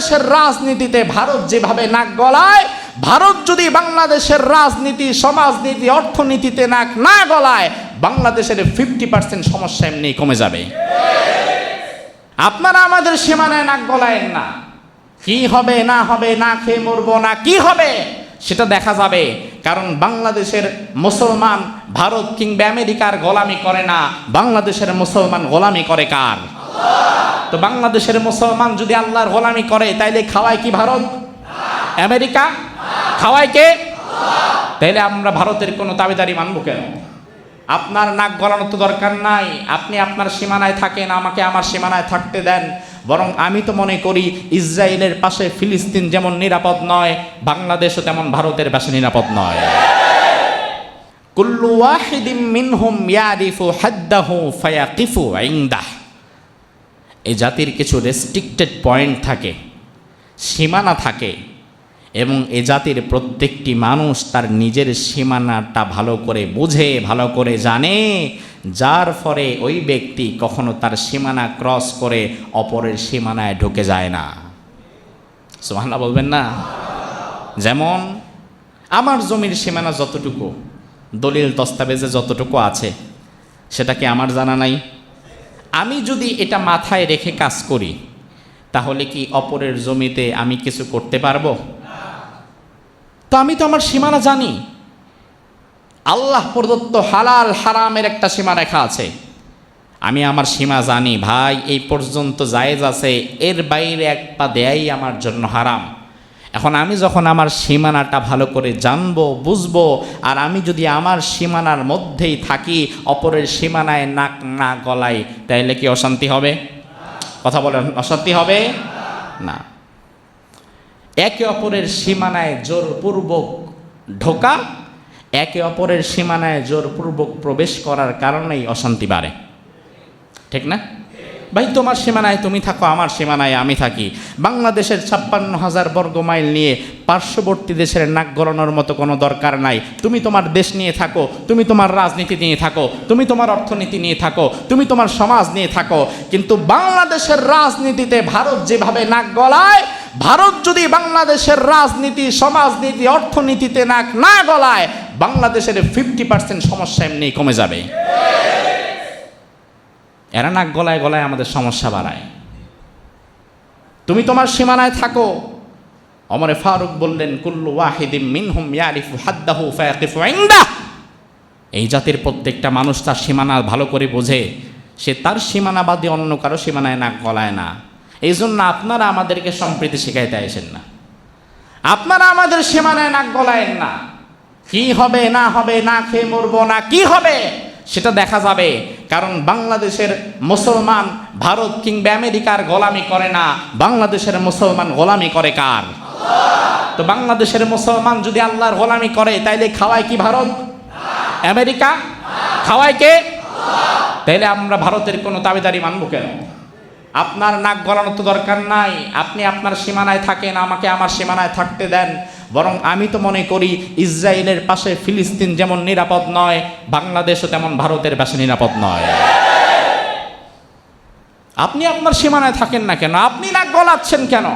বাংলাদেশের রাজনীতিতে ভারত যেভাবে নাক গলায়, ভারত যদি বাংলাদেশের রাজনীতি, সমাজনীতি, অর্থনীতিতে নাক না গলায়, বাংলাদেশের ফিফটি পার্সেন্ট সমস্যা এমনি কমে যাবে। আপনারা আমাদের সীমানায় নাক গলায়েন না। কি হবে, না হবে, না খেয়ে মরবো, না কি হবে, সেটা দেখা যাবে। কারণ বাংলাদেশের মুসলমান ভারত কিংবা আমেরিকার গোলামি করে না। বাংলাদেশের মুসলমান গোলামি করে কার? তো বাংলাদেশের মুসলমান যদি আল্লাহর গোলামি করে, তাইলে খাওয়ায় কি ভারত? আমেরিকা? খাওয়ায় কে? তাইলে আমরা ভারতের কোনো দাবিদারি মানব কেন? আপনার নাক গলানোর তো দরকার নাই। আপনি আপনার সীমানায় থাকেন, আমাকে আমার সীমানায় থাকতে দেন। বরং আমি তো মনে করি, ইসরায়েলের পাশে ফিলিস্তিন যেমন নিরাপদ নয়, বাংলাদেশও তেমন ভারতের পাশে নিরাপদ নয়। কুল্লু ওয়াহিদিম মিনহুম ইয়ারিফু হাদ্দাহু ফায়াকিফু ইনদাহ। এই জাতির কিছু রেস্ট্রিক্টেড পয়েন্ট থাকে, সীমানা থাকে এবং এ জাতির প্রত্যেকটি মানুষ তার নিজের সীমানাটা ভালো করে বুঝে, ভালো করে জানে, যার ফলে ওই ব্যক্তি কখনো তার সীমানা ক্রস করে অপরের সীমানায় ঢুকে যায় না। সুবহানাল্লাহ বলবেন না? যেমন, আমার জমির সীমানা যতটুকু, দলিল দস্তাবেজে যতটুকু আছে, সেটা কি আমার জানা নাই? আমি যদি এটা মাথায় রেখে কাজ করি, তাহলে কি অপরের জমিতে আমি কিছু করতে পারব? তো আমি তো আমার সীমানা জানি। আল্লাহ প্রদত্ত হালাল হারামের একটা সীমারেখা আছে। আমি আমার সীমা জানি, ভাই, এই পর্যন্ত জায়েজ আছে, এর বাইরে এক পা দেয়াই আমার জন্য হারাম। এখন আমি যখন আমার সীমানাটা ভালো করে জানব, বুঝব, আর আমি যদি আমার সীমানার মধ্যেই থাকি, অপরের সীমানায় নাক না গলাই তাইলে কি অশান্তি হবে? কথা বলেন, অশান্তি হবে? না। একে অপরের সীমানায় জোরপূর্বক ঢোকা, একে অপরের সীমানায় জোরপূর্বক প্রবেশ করার কারণেই অশান্তি বাড়ে। ঠিক না? ভাই, তোমার সীমানায় তুমি থাকো, আমার সীমানায় আমি থাকি। বাংলাদেশের ছাপ্পান্ন হাজার বর্গ মাইল নিয়ে পার্শ্ববর্তী দেশের নাক গলানোর মতো কোনো দরকার নাই। তুমি তোমার দেশ নিয়ে থাকো, তুমি তোমার রাজনীতি নিয়ে থাকো, তুমি তোমার অর্থনীতি নিয়ে থাকো, তুমি তোমার সমাজ নিয়ে থাকো। কিন্তু বাংলাদেশের রাজনীতিতে ভারত যেভাবে নাক গলায়, ভারত যদি বাংলাদেশের রাজনীতি, সমাজনীতি, অর্থনীতিতে নাক না গলায়, বাংলাদেশের ফিফটি পার্সেন্ট সমস্যা এমনি কমে যাবে। এরা নাক গলায় গলায় আমাদের সমস্যা বাড়ায়। তুমি তোমার সীমানায় থাকো। অমরে ফারুক বললেন, কুল্লু ওয়াহিদিম মিনহুম এই জাতির প্রত্যেকটা মানুষ তার সীমানা ভালো করে বোঝে। সে তার সীমানা বাদে অন্য কারও সীমানায় নাক গলায় না। এই জন্য আপনারা আমাদেরকে সম্প্রীতি শেখাইতে আসেন না। আপনারা আমাদের সীমানায় নাক গলায়েন না। কি হবে, না হবে, না খেয়ে মরবো, না কি হবে? সেটা দেখা যাবে। কারণ বাংলাদেশের মুসলমান ভারত কিংবা আমেরিকার গোলামি করে না। বাংলাদেশের মুসলমান গোলামি করে কার? তো বাংলাদেশের মুসলমান যদি আল্লাহর গোলামি করে, তাইলে খাওয়ায় কি ভারত? আমেরিকা? খাওয়ায় কে? তাইলে আমরা ভারতের কোনো দাবিদারি মানবো কেন? আপনার নাক গলানোর তো দরকার নাই। আপনি আপনার সীমানায় থাকেন, আমাকে আমার সীমানায় থাকতে দেন। বরং আমি তো মনে করি ইসরায়েলের পাশে ফিলিস্তিন যেমন নিরাপদ নয়, বাংলাদেশও তেমন ভারতের পাশে নিরাপদ নয়। আপনি আপনার সীমানায় থাকেন না কেন? আপনি না গলাচ্ছেন কেন?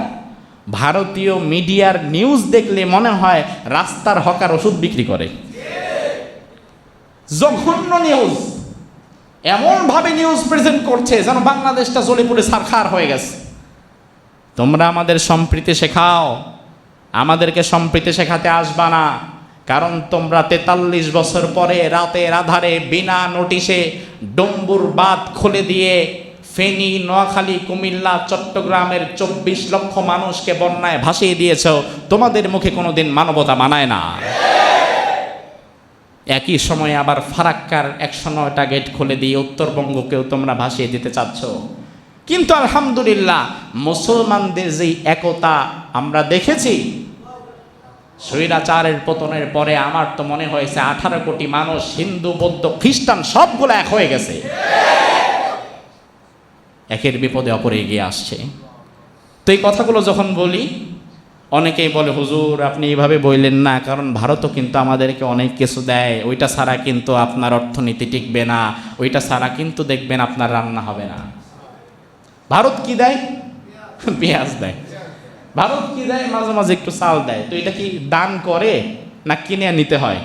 ভারতীয় মিডিয়ার নিউজ দেখলে মনে হয় রাস্তার হকার ওষুধ বিক্রি করে। জঘন্য নিউজ। এমনভাবে নিউজ প্রেজেন্ট করছে যেন বাংলাদেশটা জ্বলে পুড়ে সারখার হয়ে গেছে। তোমরা আমাদের সম্প্রীতি শেখাও। আমাদেরকে সম্প্রীতি শেখাতে আসবা না। কারণ তোমরা তেতাল্লিশ বছর পরে রাতের আধারে বিনা নোটিশে ডম্বুর বাঁধ খুলে দিয়ে ফেনী, নোয়াখালী, কুমিল্লা, চট্টগ্রামের চব্বিশ লক্ষ মানুষকে বন্যায় ভাসিয়ে দিয়েছ, তোমাদের মুখে কোনোদিন মানবতা মানায় না। একই সময়ে আবার ফারাক্কার একশো নয়টা গেট খুলে দিয়ে উত্তরবঙ্গকেও তোমরা ভাসিয়ে দিতে চাচ্ছ। কিন্তু আলহামদুলিল্লাহ, মুসলমানদের যেই একতা আমরা দেখেছি স্বৈরাচারের পতনের পরে আমার তো মনে হয়েছে আঠারো কোটি মানুষ, হিন্দু, বৌদ্ধ, খ্রিস্টান, সবগুলো এক হয়ে গেছে। একের বিপদে অপরে এগিয়ে আসছে। তো এই কথাগুলো যখন বলি, অনেকেই বলে, হুজুর, আপনি এইভাবে বললেন না, কারণ ভারতও কিন্তু আমাদেরকে অনেক কিছু দেয়। ওইটা ছাড়া কিন্তু আপনার অর্থনীতি টিকবে না, ওইটা ছাড়া কিন্তু দেখবেন আপনার রান্না হবে না। ভারত কি দেয়? পেঁয়াজ দেয়। ভারত কি দেয়? মাঝে মাঝে একটু চাল দেয়। তো এটা কি দান করে না কিনে নিতে হয়?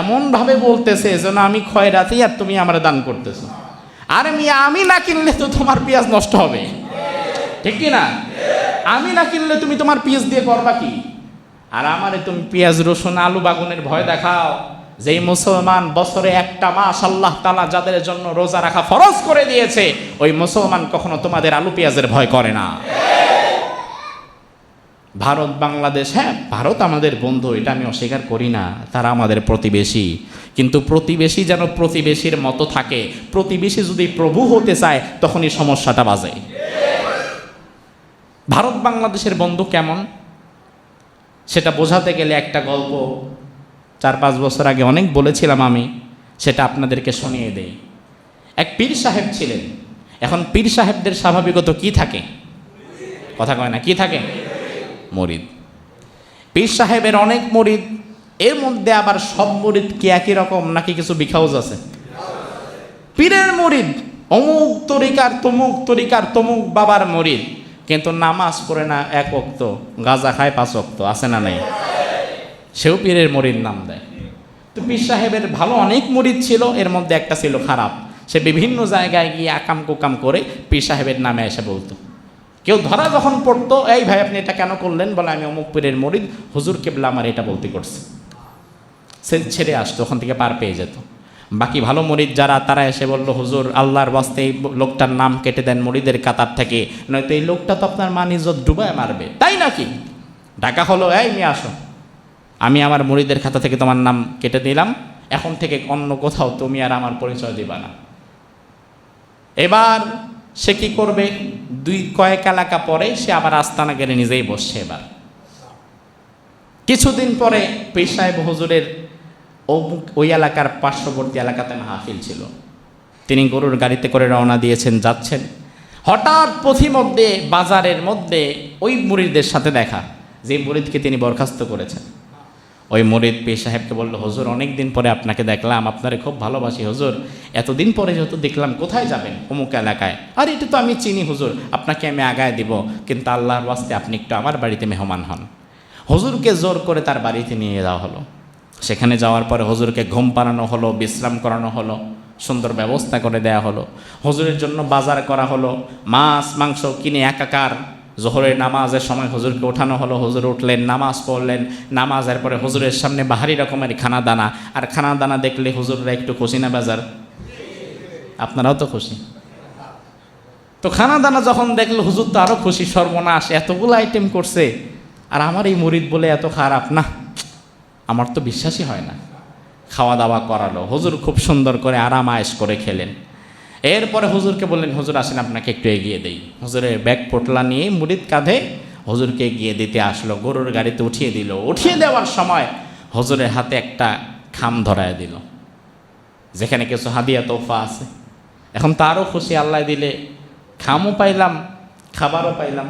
এমন ভাবে বলতেছে যেন আমি খয়রাতি আর তুমি আমার দান করতেছো। আরে মিয়া, আমি না কিনলে তো তোমার পেঁয়াজ নষ্ট হবে। ঠিক কি না? আমি না কিনলে তুমি তোমার পেঁয়াজ দিয়ে করবা কি? আর আমারে তুমি পেঁয়াজ, রসুন, আলু বাগুনের ভয় দেখাও। যেই মুসলমান বছরে একটা মাস আল্লাহ তালা যাদের জন্য রোজা রাখা ফরজ করে দিয়েছে, ওই মুসলমান কখনো তোমাদের আলু পেঁয়াজের ভয় করে না। ভারত, বাংলাদেশ হ্যাঁ ভারত আমাদের বন্ধু, এটা আমি অস্বীকার করি না, তারা আমাদের প্রতিবেশী। কিন্তু প্রতিবেশী যেন প্রতিবেশীর মতো থাকে, প্রতিবেশী যদি প্রভু হতে চায়, তখনই সমস্যাটা বাজে। ভারত, বাংলাদেশের বন্ধু কেমন? সেটা বোঝাতে গেলে একটা গল্প, চার পাঁচ বছর আগে অনেক বলেছিলাম আমি, সেটা আপনাদেরকে শুনিয়ে দেই। এক পীর সাহেব ছিলেন, এখন পীর সাহেবদের স্বাভাবিকত কি থাকে? কথা কয় না, কি থাকে? মরিদ। পীর সাহেবের অনেক মরিদ, এর মধ্যে আবার সব মরিদ কি একই রকম নাকি কিছু বিখাউজ আছে? পীরের মরিদ, অমুক তরিকার তমুক তরিকার তমুক বাবার মরিদ, কিন্তু নামাজ পড়ে না এক অক্ত গাজা খায় পাঁচ অক্ত আছে না নাই? সেও পীরের মরিদ নাম দেয়। তো পীর সাহেবের ভালো অনেক মরিদ ছিল, এর মধ্যে একটা ছিল খারাপ। সে বিভিন্ন জায়গায় গিয়ে আকাম কুকাম করে পীর সাহেবের নামে এসে বলতো। কেউ ধরা যখন পড়তো, এই ভাই, আপনি এটা কেন করলেন? বলে, আমি অমুক পীরের মরিদ, হুজুর কেবলা আমার এটা বলতে করছে। সে ছেড়ে আসতো, ওখান থেকে পার পেয়ে যেত। বাকি ভালো মরিদ যারা, তারা এসে বলল, হুজুর, আল্লাহর বাস্তে এই লোকটার নাম কেটে দেন মরিদের কাতার থেকে, নয়তো এই লোকটা তো আপনার মান ইজ্জত ডুবায় মারবে। তাই নাকি? ডাকা হলো, এই, নিয়ে আসো। আমি আমার মরিদের খাতা থেকে তোমার নাম কেটে দিলাম এখন থেকে অন্য কোথাও তুমি আর আমার পরিচয় দিবা না। এবার সে কি করবে? দুই, কয়েক এলাকা পরে সে আবার আস্তানা গেলে নিজেই বসছে এবার। কিছুদিন পরে পেশায় হুজুরের অমুক ওই এলাকার পার্শ্ববর্তী এলাকাতে মাহফিল ছিল। তিনি গরুর গাড়িতে করে রওনা দিয়েছেন, যাচ্ছেন। হঠাৎ পথিমধ্যে, বাজারের মধ্যে ওই মুরিদদের সাথে দেখা, যে মুরিদকে তিনি বরখাস্ত করেছেন। ওই মরিদ পীর সাহেবকে বলল, হজুর অনেক দিন পরে আপনাকে দেখলাম, আপনারে খুব ভালোবাসি, হুজুর। এতদিন পরে যেহেতু দেখলাম, কোথায় যাবেন অমুক এলাকায়? আর, এটা তো আমি চিনি, হুজুর। আপনাকে আমি আগায় দিব, কিন্তু আল্লাহর ওয়াস্তে আপনি একটু আমার বাড়িতে মেহমান হন। হজুরকে জোর করে তার বাড়িতে নিয়ে যাওয়া হলো। সেখানে যাওয়ার পরে হজুরকে ঘুম পাড়ানো হলো, বিশ্রাম করানো হলো, সুন্দর ব্যবস্থা করে দেয়া হলো। হজুরের জন্য বাজার করা হলো, মাছ, মাংস কিনে একাকার জোহরের নামাজের সময় হুজুরকে ওঠানো হলো। হুজুর উঠলেন, নামাজ পড়লেন। নামাজের পরে হুজুরের সামনে বাহারি রকমের খানা দানা আর খানা দানা দেখলে হুজুররা একটু খুশি না বাজার? আপনারাও তো খুশি। তো খানা দানা যখন দেখল, হুজুর তো আরও খুশি, সর্বনাশ, এতগুলো আইটেম করছে। আর আমার এই মরিদ বলে এত খারাপ, না, আমার তো বিশ্বাসই হয় না। খাওয়া দাওয়া করালো। হুজুর খুব সুন্দর করে আরাম আয়েস করে খেলেন। এরপরে হুজুরকে বললেন, হুজুর, আসেন, আপনাকে একটু এগিয়ে দেই। হুজুরের ব্যাগ পোটলা নিয়ে মুরিদ কাঁধে হুজুরকে এগিয়ে দিতে আসলো, গরুর গাড়িতে উঠিয়ে দিল। উঠিয়ে দেওয়ার সময় হুজুরের হাতে একটা খাম ধরায় দিল, যেখানে কিছু হাদিয়া তোফা আছে। এখন তারও খুশি আল্লাহ দিলে খামও পাইলাম, খাবারও পাইলাম।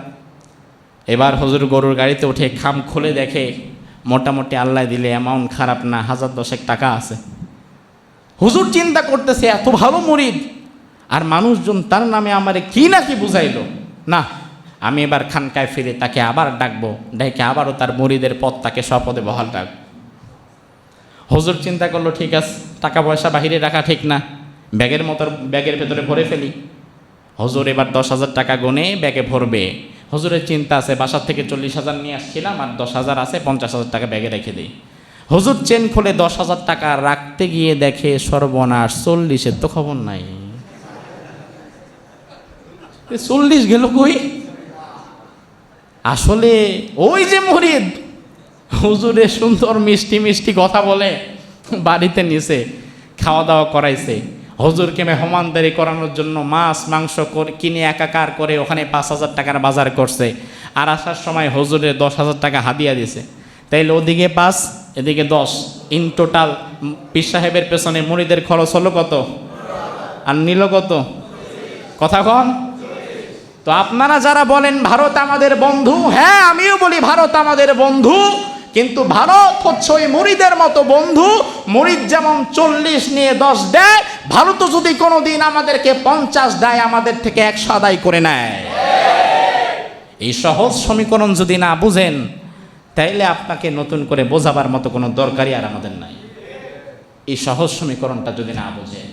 এবার হুজুর গরুর গাড়িতে উঠে খাম খুলে দেখে মোটামুটি আল্লাহ দিলে অ্যামাউন্ট খারাপ না, হাজার দশেক টাকা আছে। হুজুর চিন্তা করতেছে, এত ভালো মরিদ আর মানুষজন তার নামে আমারে কি না কি বুঝাইলো? না, আমি এবার খানকায় ফিরে তাকে আবার ডাকবো, ডেকে আবারও তার মরিদের পথ তাকে স্বপদে বহাল ডাক হজুর চিন্তা করল, ঠিক আছে, টাকা পয়সা বাহিরে রাখা ঠিক না, ব্যাগের মতো ব্যাগের ভেতরে ভরে ফেলি। হজুর এবার দশ হাজার টাকা গুনে ব্যাগে ভরবে। হজুরের চিন্তা আছে, বাসার থেকে চল্লিশ হাজার নিয়ে আসছিলাম আর দশ হাজার আছে, পঞ্চাশ হাজার টাকা ব্যাগে রেখে দিই। হজুর চেন খুলে দশ হাজার টাকা রাখতে গিয়ে দেখে সর্বনাশ, চল্লিশের তো খবর নাই। চল্লিশ গেল কই? আসলে ওই যে মরিদ, হুজুরে সুন্দর মিষ্টি মিষ্টি কথা বলে বাড়িতে নিছে খাওয়া দাওয়া করাইছে। হুজুরকে মেহমানদারি করানোর জন্য মাছ, মাংস কিনে একাকার করে ওখানে পাঁচ হাজার টাকার বাজার করছে। আর আসার সময় হুজুরে দশ হাজার টাকা হাদিয়া দিছে। তাইলে ওদিকে পাঁচ, এদিকে দশ। ইন টোটাল পীর সাহেবের পেছনে মুড়িদের খরচ হলো কত? আর নিল কত? কথা কন। তো আপনারা যারা বলেন ভারত আমাদের বন্ধু হ্যাঁ আমিও বলি ভারত আমাদের বন্ধু, কিন্তু ভারত হচ্ছে ওই মুড়িদের মতো বন্ধু মুড়িদ যেমন চল্লিশ নিয়ে দশ দেয়, ভারত যদি কোনো দিন আমাদেরকে পঞ্চাশ দেয়, আমাদের থেকে একশো আদায় করে নেয়। এই সহজ সমীকরণ যদি না বুঝেন, তাইলে আপনাকে নতুন করে বোঝাবার মতো কোনো দরকারই আর আমাদের নাই। এই সহজ সমীকরণটা যদি না বুঝেন